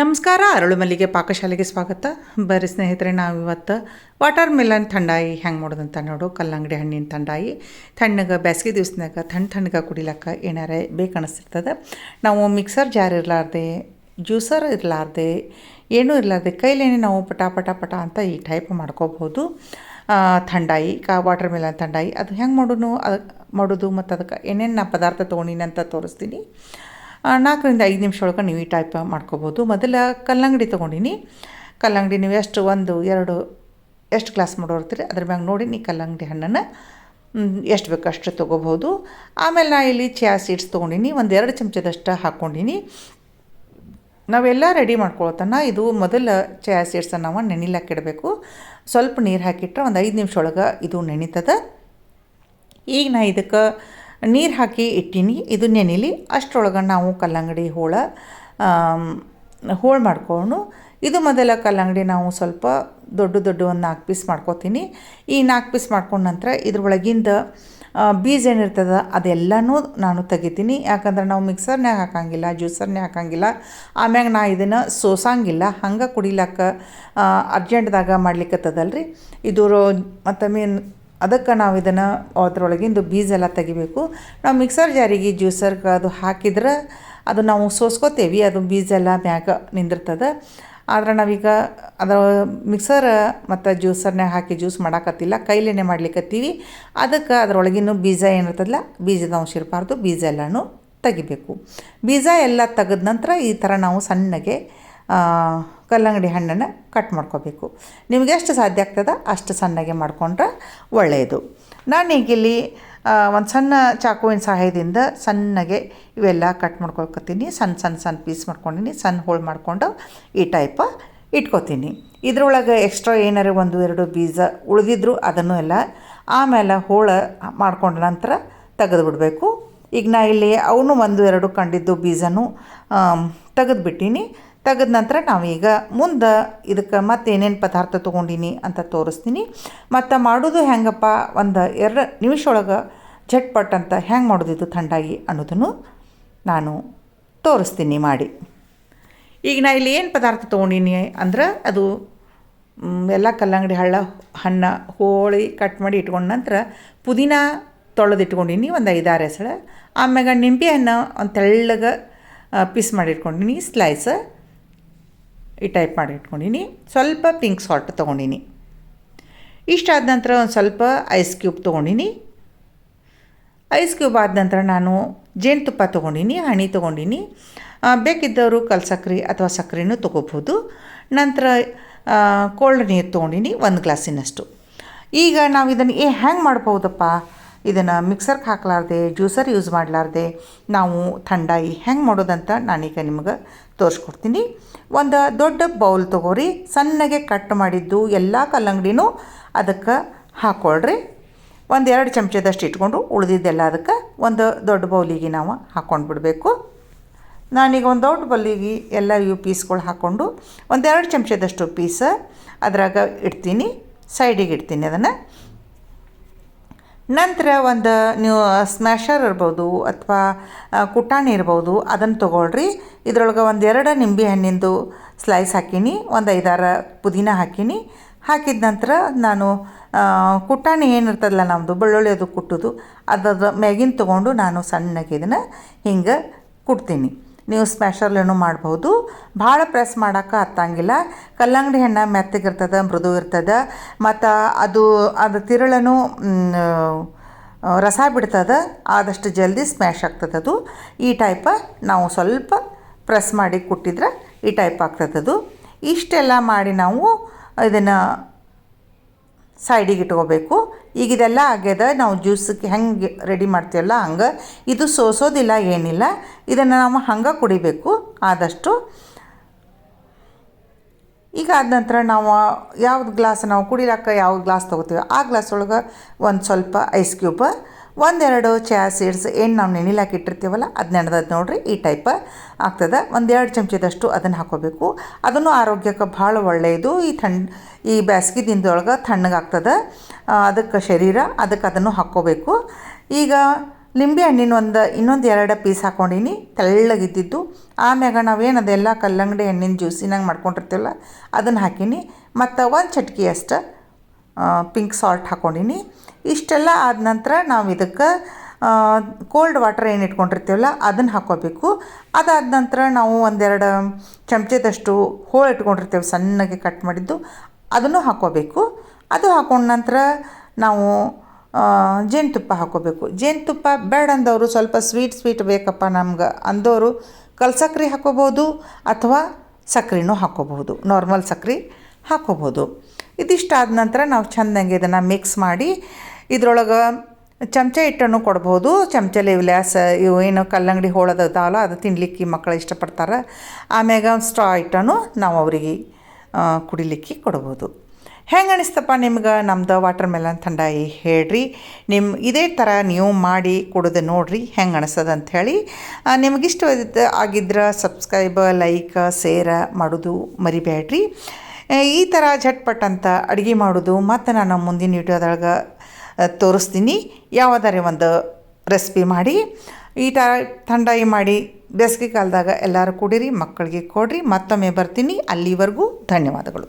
ನಮಸ್ಕಾರ, ಅರಳು ಮಲ್ಲಿಗೆ ಪಾಕಶಾಲೆಗೆ ಸ್ವಾಗತ. ಬರ್ರಿ ಸ್ನೇಹಿತರೆ ನಾವು ಇವತ್ತು ವಾಟರ್ ಮೆಲನ್ ಥಂಡಾಯಿ ಹೆಂಗೆ ಮಾಡೋದಂತ ನೋಡು. ಕಲ್ಲಂಗಡಿ ಹಣ್ಣಿನ ಥಂಡಾಯಿ. ತಣ್ಣಗೆ ಬೇಸಿಗೆ ದಿವ್ಸನಾಗ ತಣ್ಣ ತಣ್ಣಗೆ ಕುಡಿಲಕ್ಕ ಏನಾರ ಬೇಕನ್ನಿಸ್ತಿರ್ತದೆ ನಾವು ಮಿಕ್ಸರ್ ಜಾರ್ ಇರಲಾರ್ದೆ, ಜ್ಯೂಸರ್ ಇರಲಾರ್ದೆ, ಏನೂ ಇರಲಾರ್ದೆ, ಕೈಲೇನೆ ನಾವು ಪಟ ಪಟ ಪಟ ಅಂತ ಈ ಟೈಪ್ ಮಾಡ್ಕೋಬೋದು ಥಂಡಾಯಿ, ಕಾ, ವಾಟರ್ ಮೆಲನ್ ಥಂಡಾಯಿ. ಅದು ಹೆಂಗೆ ಮಾಡೋನು? ಅದು, ಮಾಡೋದು ಮತ್ತು ಅದಕ್ಕೆ ಏನೇನು ಪದಾರ್ಥ ತೊಗೊಂಡಿನಿ ಅಂತ ತೋರಿಸ್ತೀನಿ. ನಾಲ್ಕರಿಂದ ಐದು ನಿಮಿಷ ಒಳಗೆ ನೀವು ಈ ಟೈಪ್ ಮಾಡ್ಕೋಬೋದು. ಮೊದಲ ಕಲ್ಲಂಗಡಿ ತೊಗೊಂಡಿನಿ. ಕಲ್ಲಂಗಡಿ ನೀವು ಎಷ್ಟು ಒಂದು, ಎರಡು, ಎಷ್ಟು ಗ್ಲಾಸ್ ಮಾಡೋರ್ತೀರಿ ಅದ್ರ ಮ್ಯಾಗ ನೋಡಿ ನೀ ಕಲ್ಲಂಗಡಿ ಹಣ್ಣನ್ನು ಎಷ್ಟು ಬೇಕು ಅಷ್ಟು ತೊಗೋಬೋದು. ಆಮೇಲೆ ನಾ ಇಲ್ಲಿ ಚಿಯಾ ಸೀಡ್ಸ್ ತೊಗೊಂಡಿನಿ. ಒಂದು ಎರಡು ಚಮಚದಷ್ಟು ಹಾಕ್ಕೊಂಡಿನಿ ನಾವೆಲ್ಲ ರೆಡಿ ಮಾಡ್ಕೊಳತನ ಇದು ಮೊದಲ ಚಿಯಾ ಸೀಡ್ಸನ್ನು ನಾವು ನೆನಿಲಾಕಿಡಬೇಕು ಸ್ವಲ್ಪ ನೀರು ಹಾಕಿಟ್ರೆ ಒಂದು ಐದು ನಿಮಿಷ ಒಳಗೆ ಇದು ನೆನೀತದ. ಈಗ ನಾ ಇದಕ್ಕೆ ನೀರು ಹಾಕಿ ಇಟ್ಟೀನಿ. ಇದು ನೆನಿಲಿ ಅಷ್ಟರೊಳಗೆ ನಾವು ಕಲ್ಲಂಗಡಿ ಹೋಳ ಹೋಳು ಮಾಡ್ಕೊಂಡು ಇದು ಮೊದಲ ಕಲ್ಲಂಗಡಿ ನಾವು ಸ್ವಲ್ಪ ದೊಡ್ಡ ದೊಡ್ಡ ಒಂದು ನಾಲ್ಕು ಪೀಸ್ ಮಾಡ್ಕೋತೀನಿ. ಈ ನಾಲ್ಕು ಪೀಸ್ ಮಾಡ್ಕೊಂಡ ನಂತರ ಇದ್ರೊಳಗಿಂದ ಬೀಜ ಏನಿರ್ತದ ಅದೆಲ್ಲನೂ ನಾನು ತೆಗಿತೀನಿ. ಯಾಕಂದ್ರೆ ನಾವು ಮಿಕ್ಸರ್ನ್ಯಾಗ ಹಾಕಂಗಿಲ್ಲ, ಜ್ಯೂಸರ್ನ್ಯಾಗ ಹಾಕಂಗಿಲ್ಲ. ಆಮ್ಯಾಗ ನಾ ಇದನ್ನು ಸೋಸಂಗಿಲ್ಲ. ಹಂಗೆ ಕುಡಿಲಕ್ಕ ಅರ್ಜೆಂಟ್ದಾಗ ಮಾಡ್ಲಿಕ್ಕತ್ತದಲ್ರಿ ಇದು ಮತ್ತು ಮೀನ್ ಅದಕ್ಕೆ ನಾವು ಇದನ್ನು ಅದ್ರೊಳಗಿಂದು ಬೀಜ ಎಲ್ಲ ತೆಗಿಬೇಕು. ನಾವು ಮಿಕ್ಸರ್ ಜಾರಿಗೆ ಜ್ಯೂಸರ್ಗೆ ಅದು ಹಾಕಿದ್ರೆ ಅದು ನಾವು ಸೋಸ್ಕೋತೇವೆ, ಅದು ಬೀಜ ಎಲ್ಲ ಮ್ಯಾಗ ನಿಂದಿರ್ತದೆ. ಆದ್ರೆ ನಾವೀಗ ಅದರ ಮಿಕ್ಸರ್ ಮತ್ತು ಜ್ಯೂಸರ್ನಾಗ ಹಾಕಿ ಜ್ಯೂಸ್ ಮಾಡಾಕತ್ತಿಲ್ಲ, ಕೈಲೇನೆ ಮಾಡ್ಲಿಕ್ಕತ್ತೀವಿ ಅದಕ್ಕೆ ಅದರೊಳಗಿನ ಬೀಜ ಏನಿರ್ತದಲ್ಲ, ಬೀಜದ ಅಂಶ ಇರಬಾರ್ದು, ಬೀಜ ಎಲ್ಲನೂ ತೆಗಿಬೇಕು. ಬೀಜ ಎಲ್ಲ ತೆಗೆದ ನಂತರ ಈ ಥರ ನಾವು ಸಣ್ಣಗೆ ಕಲ್ಲಂಗಡಿ ಹಣ್ಣನ್ನು ಕಟ್ ಮಾಡ್ಕೋಬೇಕು. ನಿಮ್ಗೆ ಎಷ್ಟು ಸಾಧ್ಯ ಆಗ್ತದ ಅಷ್ಟು ಸಣ್ಣಗೆ ಮಾಡಿಕೊಂಡ್ರೆ ಒಳ್ಳೆಯದು ನಾನೀಗಿಲ್ಲಿ ಒಂದು ಸಣ್ಣ ಚಾಕುವಿನ ಸಹಾಯದಿಂದ ಸಣ್ಣಗೆ ಇವೆಲ್ಲ ಕಟ್ ಮಾಡ್ಕೊಳ್ಕೊತೀನಿ. ಸಣ್ಣ ಸಣ್ಣ ಸಣ್ಣ ಪೀಸ್ ಮಾಡ್ಕೊಂಡಿನಿ ಸಣ್ಣ ಹೋಳು ಮಾಡಿಕೊಂಡು ಈ ಟೈಪ ಇಟ್ಕೋತೀನಿ. ಇದ್ರೊಳಗೆ ಎಕ್ಸ್ಟ್ರಾ ಏನಾರು ಒಂದು ಎರಡು ಬೀಜ ಉಳಿದಿದ್ರು ಅದನ್ನು ಎಲ್ಲ ಆಮೇಲೆ ಹೋಳ ಮಾಡ್ಕೊಂಡ ನಂತರ ತೆಗೆದು ಬಿಡಬೇಕು ಈಗ ನಾ ಇಲ್ಲಿ ಅವನು ಒಂದು ಎರಡು ಕಂಡಿದ್ದು ಬೀಜನೂ ತೆಗೆದು ಬಿಟ್ಟೀನಿ ತೆಗೆದ ನಂತರ ನಾವೀಗ ಮುಂದೆ ಇದಕ್ಕೆ ಮತ್ತೆ ಏನೇನು ಪದಾರ್ಥ ತೊಗೊಂಡಿನಿ ಅಂತ ತೋರಿಸ್ತೀನಿ. ಮತ್ತು ಮಾಡೋದು ಹೆಂಗಪ್ಪ? ಒಂದು ಎರಡು ನಿಮಿಷ ಒಳಗೆ ಝಟ್ಪಟ್ ಅಂತ ಹೆಂಗೆ ಮಾಡೋದು ಇದು ಥಂಡಾಗಿ ಅನ್ನೋದನ್ನು ನಾನು ತೋರಿಸ್ತೀನಿ ಮಾಡಿ. ಈಗ ನಾ ಇಲ್ಲಿ ಏನು ಪದಾರ್ಥ ತೊಗೊಂಡಿನಿ ಅಂದ್ರೆ ಅದು ಎಲ್ಲ ಕಲ್ಲಂಗಡಿ ಹಳ್ಳ, ಹಣ್ಣು, ಹೋಳಿ ಕಟ್ ಮಾಡಿ ಇಟ್ಕೊಂಡ ನಂತರ ಪುದೀನ ತೊಳೆದು ಇಟ್ಕೊಂಡಿನಿ, ಒಂದು ಐದಾರು ಎಸಳೆ. ಆಮ್ಯಾಗ ನಿಂಬೆ ಹಣ್ಣು ಒಂದು ತೆಳ್ಳಗೆ ಪೀಸ್ ಮಾಡಿ ಇಟ್ಕೊಂಡಿನಿ ಸ್ಲೈಸ್ ಈ ಟೈಪ್ ಮಾಡಿ ಇಟ್ಕೊಂಡಿನಿ. ಸ್ವಲ್ಪ ಪಿಂಕ್ ಸಾಲ್ಟ್ ತೊಗೊಂಡಿನಿ. ಇಷ್ಟಾದ ನಂತರ ಒಂದು ಸ್ವಲ್ಪ ಐಸ್ ಕ್ಯೂಬ್ ತೊಗೊಂಡಿನಿ. ಐಸ್ ಕ್ಯೂಬ್ ಆದ ನಂತರ ನಾನು ಜೇನುತುಪ್ಪ ತೊಗೊಂಡಿನಿ, ಹಣಿ ತೊಗೊಂಡಿನಿ. ಬೇಕಿದ್ದವರು ಕಲ್ ಸಕ್ಕರೆ ಅಥವಾ ಸಕ್ಕರೆನೂ ತೊಗೋಬೋದು ನಂತರ ಕೋಲ್ಡ್ ನೀರು ತೊಗೊಂಡಿನಿ, ಒಂದು ಗ್ಲಾಸಿನಷ್ಟು ಈಗ ನಾವು ಇದನ್ನು ಏ ಹೆಂಗೆ ಮಾಡ್ಬೋದಪ್ಪ ಇದನ್ನು ಮಿಕ್ಸರ್ಗೆ ಹಾಕ್ಲಾರ್ದೆ, ಜ್ಯೂಸರ್ ಯೂಸ್ ಮಾಡಲಾರ್ದೆ, ನಾವು ಥಂಡಾಯಿ ಹೆಂಗೆ ಮಾಡೋದಂತ ನಾನೀಗ ನಿಮಗೆ ತೋರಿಸ್ಕೊಡ್ತೀನಿ. ಒಂದು ದೊಡ್ಡ ಬೌಲ್ ತೊಗೋರಿ, ಸಣ್ಣಗೆ ಕಟ್ ಮಾಡಿದ್ದು ಎಲ್ಲ ಕಲ್ಲಂಗಡಿನೂ ಅದಕ್ಕೆ ಹಾಕ್ಕೊಳ್ರಿ ಒಂದು ಎರಡು ಚಮಚದಷ್ಟು ಇಟ್ಕೊಂಡು ಉಳಿದಿದ್ದೆಲ್ಲ ಅದಕ್ಕೆ ಒಂದು ದೊಡ್ಡ ಬೌಲಿಗೆ ನಾವು ಹಾಕ್ಕೊಂಡು ಬಿಡಬೇಕು. ನಾನೀಗ ಒಂದು ದೊಡ್ಡ ಬೌಲಿಗೆ ಎಲ್ಲ ಇವು ಪೀಸ್ಗಳು ಹಾಕ್ಕೊಂಡು ಒಂದೆರಡು ಚಮಚದಷ್ಟು ಪೀಸ ಅದ್ರಾಗ ಇಡ್ತೀನಿ, ಸೈಡಿಗೆ ಇಡ್ತೀನಿ ಅದನ್ನು. ನಂತರ ಒಂದು ನೀವು ಸ್ಮ್ಯಾಶರ್ ಇರ್ಬೋದು ಅಥವಾ ಕುಟಾಣಿ ಇರ್ಬೋದು ಅದನ್ನು ತೊಗೊಳ್ರಿ. ಇದ್ರೊಳಗೆ ಎರಡು ನಿಂಬೆ ಹಣ್ಣಿಂದು ಸ್ಲೈಸ್ ಹಾಕೀನಿ, ಒಂದು ಐದಾರು ಪುದೀನ ಹಾಕೀನಿ. ಹಾಕಿದ ನಂತರ ನಾನು ಕುಟಾಣಿ ಏನಿರ್ತದಲ್ಲ ನಮ್ಮದು ಬೆಳ್ಳುಳ್ಳಿ ಅದು ಕುಟ್ಟೋದು ಅದರ ಮ್ಯಾಗಿನ ತೊಗೊಂಡು ನಾನು ಸಣ್ಣಗೆ ಇದನ್ನು ಹಿಂಗೆ ಕುಟ್ತೀನಿ. ನೀವು ಸ್ಮ್ಯಾಶರ್ಲೇನೂ ಮಾಡ್ಬೋದು ಭಾಳ ಪ್ರೆಸ್ ಮಾಡೋಕೆ ಹತ್ತಂಗಿಲ್ಲ. ಕಲ್ಲಂಗಡಿ ಹಣ್ಣು ಮೆತ್ತಗಿರ್ತದೆ ಮೃದು ಇರ್ತದೆ. ಮತ್ತು ಅದು ಅದು ತಿರುಳನು ರಸ ಬಿಡ್ತದೆ. ಆದಷ್ಟು ಜಲ್ದಿ ಸ್ಮ್ಯಾಶ್ ಆಗ್ತದೆ ಅದು. ಈ ಟೈಪ ನಾವು ಸ್ವಲ್ಪ ಪ್ರೆಸ್ ಮಾಡಿ ಕೊಟ್ಟಿದ್ರೆ ಈ ಟೈಪ್ ಆಗ್ತದದು ಇಷ್ಟೆಲ್ಲ ಮಾಡಿ ನಾವು ಇದನ್ನು ಸೈಡಿಗೆ ಇಟ್ಕೋಬೇಕು. ಈಗ ಇದೆಲ್ಲ ಆಗ್ಯದ, ನಾವು ಜ್ಯೂಸಕ್ಕೆ ಹೆಂಗೆ ರೆಡಿ ಮಾಡ್ತೀವಲ್ಲ ಹಂಗೆ. ಇದು ಸೋಸೋದಿಲ್ಲ, ಏನಿಲ್ಲ. ಇದನ್ನು ನಾವು ಹಂಗೆ ಕುಡಿಬೇಕು ಆದಷ್ಟು. ಈಗ ಆದ ನಂತರ ನಾವು ಯಾವ್ದು ಗ್ಲಾಸ್ ನಾವು ಕುಡಿಲಾಕ ಯಾವ ಗ್ಲಾಸ್ ತೊಗೋತೀವಿ? ಆ ಗ್ಲಾಸ್ ಒಳಗೆ ಒಂದು ಸ್ವಲ್ಪ ಐಸ್ ಕ್ಯೂಬ್. ಒಂದೆರಡು ಚಾ ಸೀಡ್ಸ್ ಏನು ನಾವು ನೆನಿಲಾಕಿಟ್ಟಿರ್ತೀವಲ್ಲ ಅದು ನೆನೆದದ್ದು ನೋಡಿರಿ, ಈ ಟೈಪ್ ಆಗ್ತದೆ. ಒಂದೆರಡು ಚಮಚದಷ್ಟು ಅದನ್ನು ಹಾಕೋಬೇಕು. ಅದನ್ನು ಆರೋಗ್ಯಕ್ಕೆ ಭಾಳ ಒಳ್ಳೆಯದು ಈ ಥಂಡ್, ಈ ಬೇಸಿಗೆ ದಿನದೊಳಗೆ ತಣ್ಣಗಾಗ್ತದೆ ಅದಕ್ಕೆ ಶರೀರ, ಅದಕ್ಕೆ ಅದನ್ನು ಹಾಕ್ಕೋಬೇಕು. ಈಗ ಲಿಂಬೆ ಹಣ್ಣಿನ ಒಂದು, ಇನ್ನೊಂದು ಎರಡು ಪೀಸ್ ಹಾಕ್ಕೊಂಡೀನಿ ತೆಳ್ಳಗಿದ್ದಿದ್ದು. ಆಮ್ಯಾಗ ನಾವೇನು ಅದೆಲ್ಲ ಕಲ್ಲಂಗಡಿ ಹಣ್ಣಿನ ಜ್ಯೂಸಿನಾಗ ಮಾಡ್ಕೊಂಡಿರ್ತೀವಲ್ಲ, ಅದನ್ನು ಹಾಕೀನಿ. ಮತ್ತು ಒಂದು ಚಟ್ಕಿ ಅಷ್ಟು. ಪಿಂಕ್ ಸಾಲ್ಟ್ ಹಾಕ್ಕೊಂಡೀನಿ ಇಷ್ಟೆಲ್ಲ ಆದ ನಂತರ ನಾವು ಇದಕ್ಕೆ ಕೋಲ್ಡ್ ವಾಟರ್ ಏನು ಇಟ್ಕೊಂಡಿರ್ತೀವಲ್ಲ ಅದನ್ನು ಹಾಕ್ಕೋಬೇಕು ಅದಾದ ನಂತರ ನಾವು ಒಂದೆರಡು ಚಮಚದಷ್ಟು ಹೋಳು ಇಟ್ಕೊಂಡಿರ್ತೇವೆ ಸಣ್ಣಗೆ ಕಟ್ ಮಾಡಿದ್ದು, ಅದನ್ನು ಹಾಕ್ಕೋಬೇಕು ಅದು ಹಾಕೊಂಡ ನಂತರ ನಾವು ಜೇನುತುಪ್ಪ ಹಾಕ್ಕೋಬೇಕು ಜೇನುತುಪ್ಪ ಬೇಡ ಅಂದವರು ಸ್ವಲ್ಪ ಸ್ವೀಟ್ ಸ್ವೀಟ್ ಬೇಕಪ್ಪ ನಮ್ಗೆ. ಅಂದವರು ಕಲ್ಸಕ್ರೆ ಹಾಕ್ಕೋಬೋದು ಅಥವಾ ಸಕ್ರೆನೂ ಹಾಕ್ಕೋಬಹುದು ನಾರ್ಮಲ್ ಸಕ್ರಿ ಹಾಕ್ಕೋಬೋದು ಇದಿಷ್ಟಾದ ನಂತರ ನಾವು ಚೆಂದಂಗೆ ಇದನ್ನು ಮಿಕ್ಸ್ ಮಾಡಿ, ಇದ್ರೊಳಗೆ ಚಮಚ ಹಿಟ್ಟನ್ನು ಕೊಡ್ಬೋದು. ಚಮಚ ವಿಲಾಸ ಇವು ಏನು ಕಲ್ಲಂಗಡಿ ಹೋಳದ ಅದಾವಲ್ಲ ಅದು ತಿನ್ನಲಿಕ್ಕೆ ಮಕ್ಕಳು ಇಷ್ಟಪಡ್ತಾರೆ. ಆಮ್ಯಾಗ ಒಂದು ಸ್ಟ್ರಾ ಹಿಟ್ಟನ್ನು ನಾವು ಅವರಿಗೆ ಕುಡಿಲಿಕ್ಕೆ ಕೊಡ್ಬೋದು. ಹೆಂಗೆ ಅನಿಸ್ತಪ್ಪ ನಿಮ್ಗೆ? ನಮ್ದು ವಾಟರ್ ಮೆಲನ್ ಥಂಡಾಯಿ ಹೇಳ್ರಿ. ನಿಮ್ಮ ಇದೇ ಥರ ನೀವು ಮಾಡಿ ಕುಡಿದು ನೋಡ್ರಿ ಹೆಂಗೆ ಅನಿಸ್ತದ ಅಂಥೇಳಿ ನಿಮಗಿಷ್ಟ ಆಗಿದ್ರೆ ಸಬ್ಸ್ಕ್ರೈಬ್ ಲೈಕ್ ಸೇರ ಮಾಡೋದು ಮರಿಬೇಡ್ರಿ ಈ ಥರ ಝಟ್ಪಟ್ ಅಂತ ಅಡುಗೆ ಮಾಡೋದು ಮತ್ತು ನಾನು ಮುಂದಿನ ವಿಡಿಯೋದೊಳಗೆ ತೋರಿಸ್ತೀನಿ. ಯಾವುದಾರೆ ಒಂದು ರೆಸಿಪಿ ಮಾಡಿ, ಈ ಥರ ಥಂಡಾಯಿ ಮಾಡಿ, ಬೇಸಿಗೆ ಕಾಲದಾಗ ಎಲ್ಲರೂ ಕುಡೀರಿ, ಮಕ್ಕಳಿಗೆ ಕೊಡಿರಿ, ಮತ್ತೊಮ್ಮೆ ಬರ್ತೀನಿ. ಅಲ್ಲಿವರೆಗೂ ಧನ್ಯವಾದಗಳು.